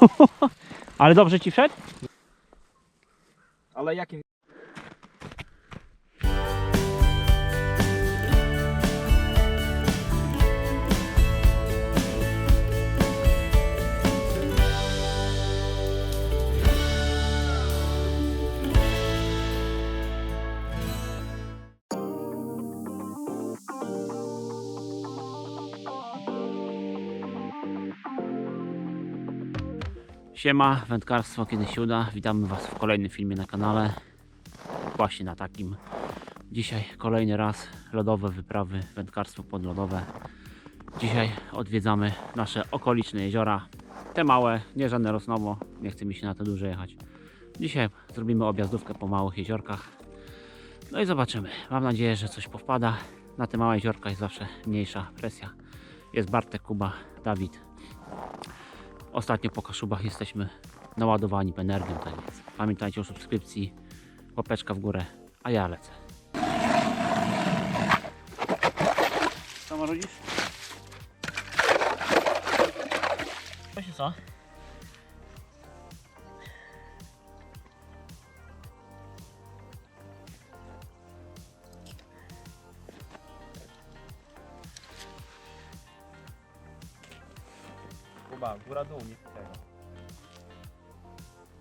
Ale dobrze ci wszedł? Ale jakim? Siema, wędkarstwo kiedy się uda. Witamy Was w kolejnym filmie na kanale. Właśnie na takim. Dzisiaj kolejny raz lodowe wyprawy, wędkarstwo podlodowe. Dzisiaj odwiedzamy nasze okoliczne jeziora. Te małe, nie żadne Rosnowo, nie chce mi się na to dużo jechać. Dzisiaj zrobimy objazdówkę po małych jeziorkach. No i zobaczymy. Mam nadzieję, że coś powpada. Na te małe jeziorka jest zawsze mniejsza presja. Jest Bartek, Kuba, Dawid. Ostatnio po Kaszubach jesteśmy naładowani energią, tak więc pamiętajcie o subskrypcji, łapeczka w górę, a ja lecę. Co marudzisz? Właśnie co? Kuba, góra dół, nie tego.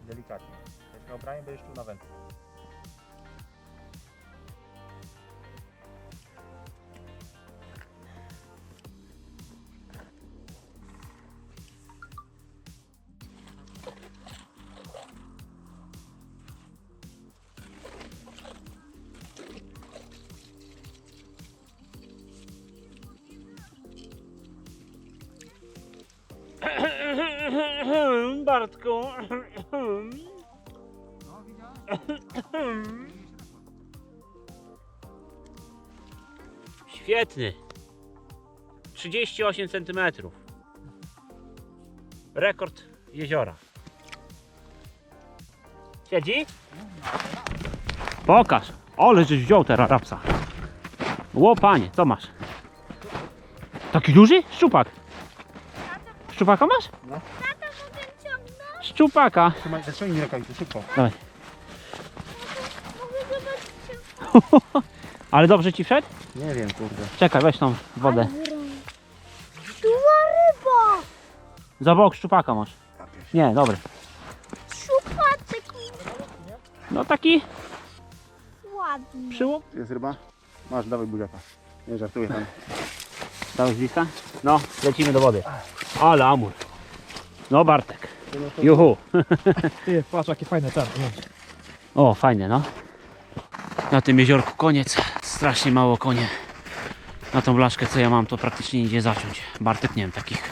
Delikatnie. Jak miał branie, będziesz tu na wędkę. Bartku. Świetny. 38 cm. Rekord jeziora. Siedzi? Pokaż. Ole, żeś wziął teraz rapsa. Ło, panie, co masz? Taki duży? Szczupak. Szczupaka masz? Ciągnąć. Szczupaka. Trzymaj, zaciągnij rękawice, szybko. Dawaj. Mogę zobaczyć. Ale dobrze ci wszedł? Nie wiem, kurde. Czekaj, weź tą wodę. Była ryba. Za bok szczupaka masz. Nie, dobry. Szupaczek No taki ładny. przyłop. Jest ryba? Masz, dawaj buziaka. Nie żartuję tam. Dałeś bliska? No, lecimy do wody. Ale amur. No Bartek. Juhu. Ty, patrz jakie fajne ten. O, fajne no. Na tym jeziorku koniec. Strasznie mało konie. Na tą blaszkę co ja mam to praktycznie nie idzie zaciąć. Bartek nie wiem, takich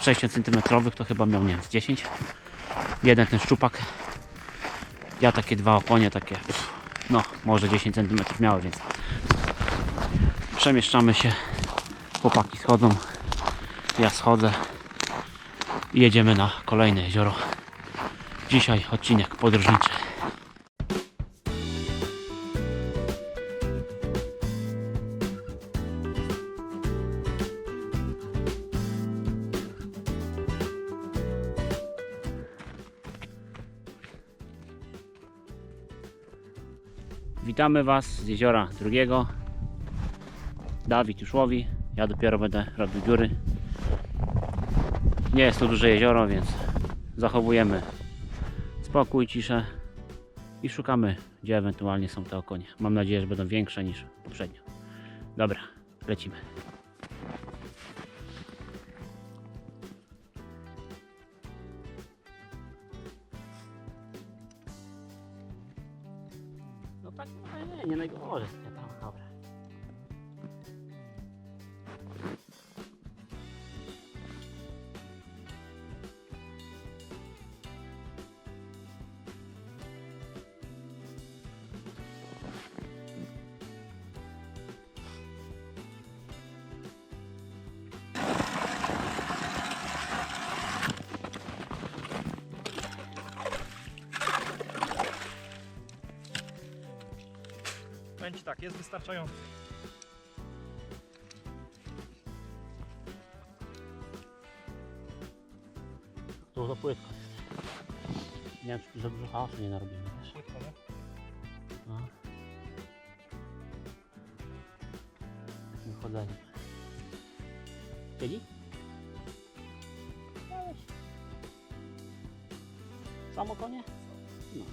6 cm to chyba miał nie wiem, z 10. Jeden ten szczupak. Ja takie dwa okonie takie. No, może 10 cm miały, więc przemieszczamy się. Chłopaki schodzą. Ja schodzę. Jedziemy na kolejne jezioro. Dzisiaj odcinek podróżniczy. Witamy Was z jeziora drugiego. Dawid już łowi. Ja dopiero będę robił dziury. Nie jest to duże jezioro, więc zachowujemy spokój, ciszę i szukamy, gdzie ewentualnie są te okonie. Mam nadzieję, że będą większe niż poprzednio. Dobra, lecimy. No tak, no nie, nie najgorzej. Tak, jest wystarczający. Tu to płytko jest. Nie wiem, czy za dużo hałasu nie narobimy? Płytko, nie? No. Wychodzenie. Siedzi? Weź. Samo konie? No.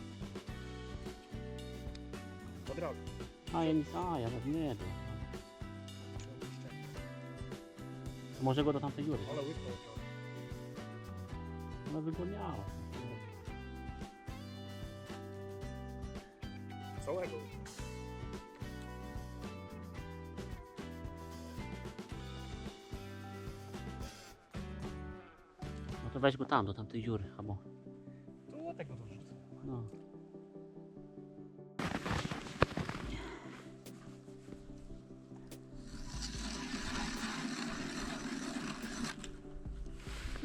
Od razu. A ja nic, a ja nie wiem. Może go do tamtej dziury. Ale łyknął razu. No wygoniała. Całego. No to weź go tam, do tamtej dziury, albo To łotek go to wrzucę. no.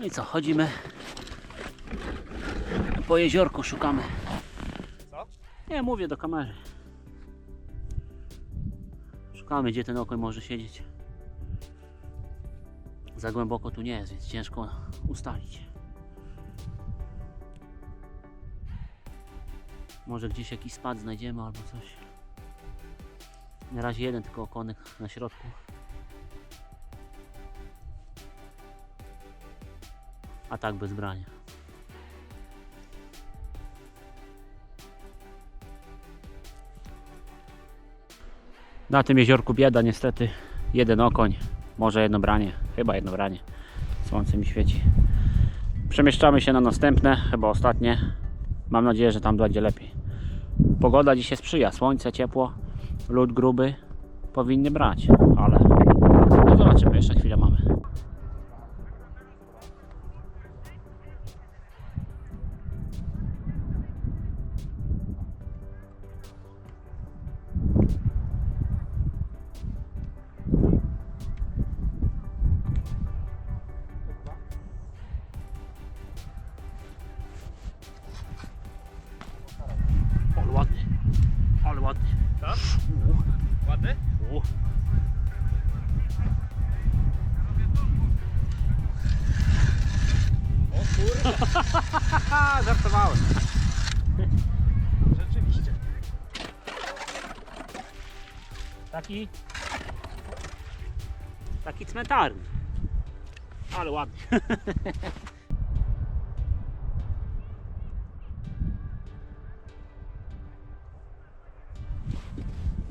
No i co, chodzimy po jeziorku, szukamy. Co? Nie, mówię do kamery. Szukamy, gdzie ten okoń może siedzieć. Za głęboko tu nie jest, więc ciężko ustalić. Może gdzieś jakiś spad znajdziemy albo coś. Na razie jeden tylko okonek na środku. A tak bez brania. Na tym jeziorku bieda niestety. Jeden okoń, może jedno branie, chyba jedno branie. Słońce mi świeci. Przemieszczamy się na następne, chyba ostatnie. Mam nadzieję, że tam będzie lepiej. Pogoda dzisiaj sprzyja, słońce, ciepło, lód gruby. Powinny brać, ale Żartowałem. Rzeczywiście. Taki. Taki cmentarny. Ale ładny.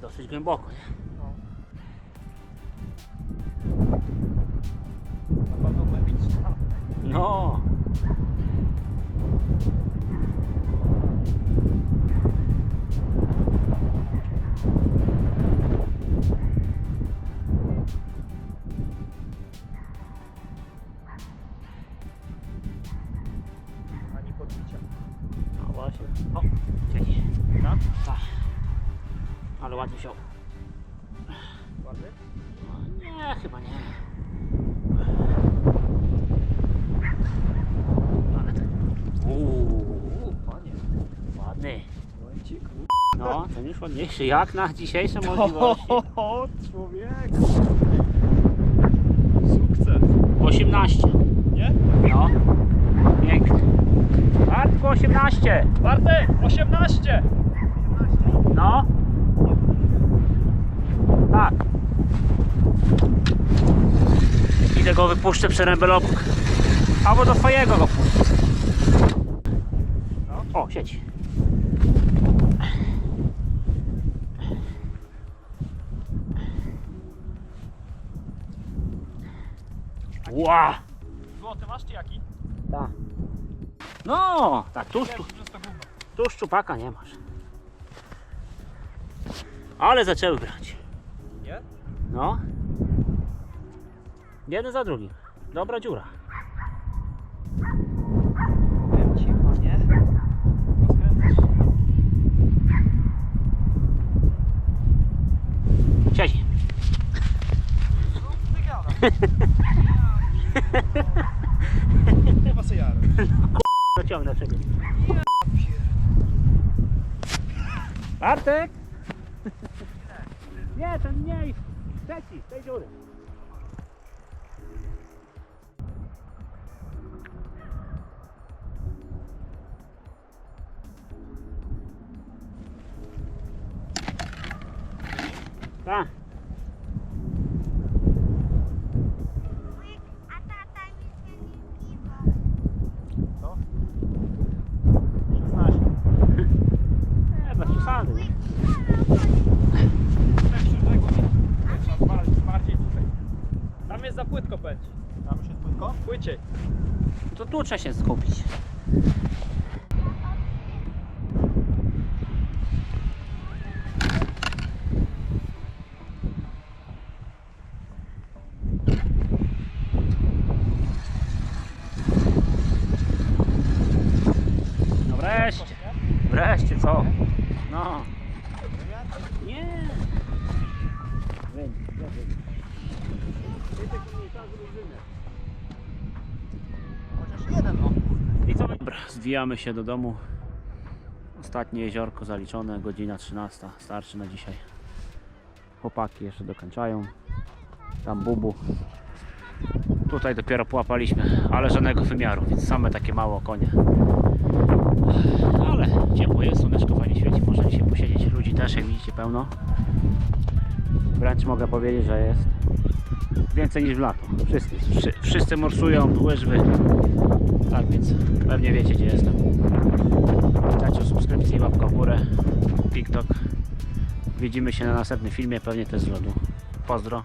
Dosyć głęboko, nie? No. No, nie, chyba nie. Ale ten. Uuu, panie. ładny. Momencik. No, ten już ładniejszy. Jak na dzisiejsze możliwości. O, człowiek. Sukces. 18. Nie? No. Piękny. Bartku 18. Bartek, 18! No. Tak. Idę go wypuszczę przerębel obok. Albo do twojego go puszczę. O, siedź. Ła! Złoty masz czy jaki? Tak. No, tak, tu, tu szczupaka nie masz. Ale zaczęły brać. Nie? No. Jeden za drugim. Dobra dziura. Powiem ci, panie. Rozkręcasz się. Siedzi. No, ty gada. Chyba se jarę. Dociągnę sobie. Bartek! Nie, ten mniej. Trzeci, z tej dziury. Tak. Co? 16. Nie, bez przesady. nie? Bardziej tutaj. Tam jest za płytko pędzi. Tam już jest płytko? Płyciej. To tu trzeba się skupić. No wreszcie. Wreszcie co? No. Nie. Chociaż jeden no. I co? Dobra, zwijamy się do domu. Ostatnie jeziorko zaliczone, godzina 13. Starczy na dzisiaj. Chłopaki jeszcze dokończają. Tam bubu. Tutaj dopiero połapaliśmy, ale żadnego wymiaru, więc same takie małe konie. Ale ciepło jest, słoneczko fajnie świeci, można dzisiaj posiedzieć. Ludzi też, jak widzicie, pełno. Wręcz mogę powiedzieć, że jest więcej niż w lato. Wszyscy, wszy- wszyscy morsują, łyżwy. Tak więc pewnie wiecie gdzie jestem. Dajcie subskrypcję, łapka w górę, TikTok. Widzimy się na następnym filmie, pewnie też z lodu. Pozdro.